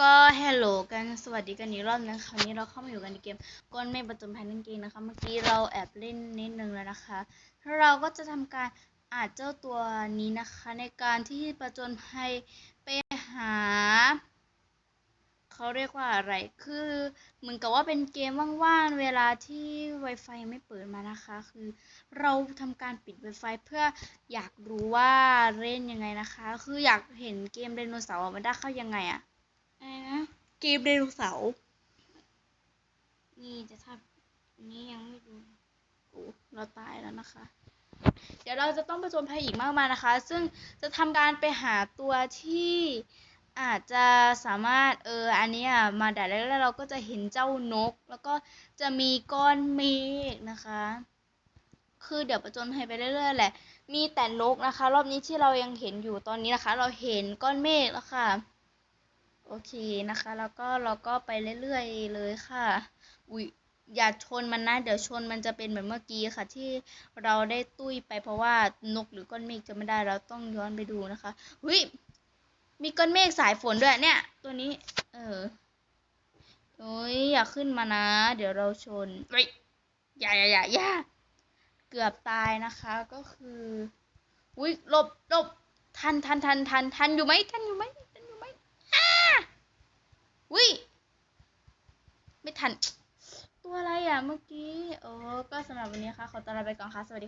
ก็แฮลโหลกันสวัสดีกันอีกรอบนึงคราวนี้เราเข้ามาอยู่กันในเกมก้อนเมฆประจนภัยนั่นเองนะคะ เมื่อกี้เราแอบเล่นนิดนึงแล้วนะคะเราก็จะทำการอาจเจ้าตัวนี้นะคะ ในการที่ประจนภัยไปหาเขาเรียกว่าอะไรคือเหมือนกับว่าเป็นเกมว่างๆเวลาที่ Wi-Fi ไม่เปิดมานะคะ คือเราทำการปิด Wi-Fi เพื่ออยากรู้ว่าเล่นยังไงนะคะ คืออยากเห็นเกมไดโนเสาร์มันได้เข้ายังไงอะ อะไรนะเกมไดโนเสาร์นี่จะทำอันนี้ยังไม่ดูโอ้เราตายแล้วนะคะ เดี๋ยวเราจะต้องประจนภัยอีกมากมายนะคะ ซึ่งจะทำการไปหาตัวที่อาจจะสามารถเอออันนี้มาดัดแล้วแล้วเราก็จะเห็นเจ้านก แล้วก็จะมีก้อนเมฆนะคะ คือเดี๋ยวประจนภัยไปเรื่อยๆแหละ มีแต่นกนะคะ รอบนี้ที่เรายังเห็นอยู่ตอนนี้นะคะ เราเห็นก้อนเมฆแล้วค่ะ โอเคนะคะ แล้วก็เราก็ไปเรื่อยๆเลยค่ะ อุ๊ยอย่าชนมันนะ เดี๋ยวชนมันจะเป็นเหมือนเมื่อกี้ค่ะ ที่เราได้ตุ้ยไปเพราะว่านกหรือก้อนเมฆจะไม่ได้เราต้องย้อนไปดูนะคะหุ้ยมีก้อนเมฆสายฝนด้วยเนี่ย ตัวนี้ เออโอ้ยอย่าขึ้นมานะ เดี๋ยวเราชนเฮ้ยอย่าอย่าอย่าอย่าเกือบตายนะคะก็คืออุ้ยหลบหลบทันทันทันทันทันอยู่ไหมทันอยู่ไหมทันอยู่ไหมอ้าอุ้ยไม่ ทัน ตัวอะไรอะเมื่อกี้เออก็สำหรับวันนี้ค่ะ ขอตัวลาไปก่อนค่ะ สวัสดี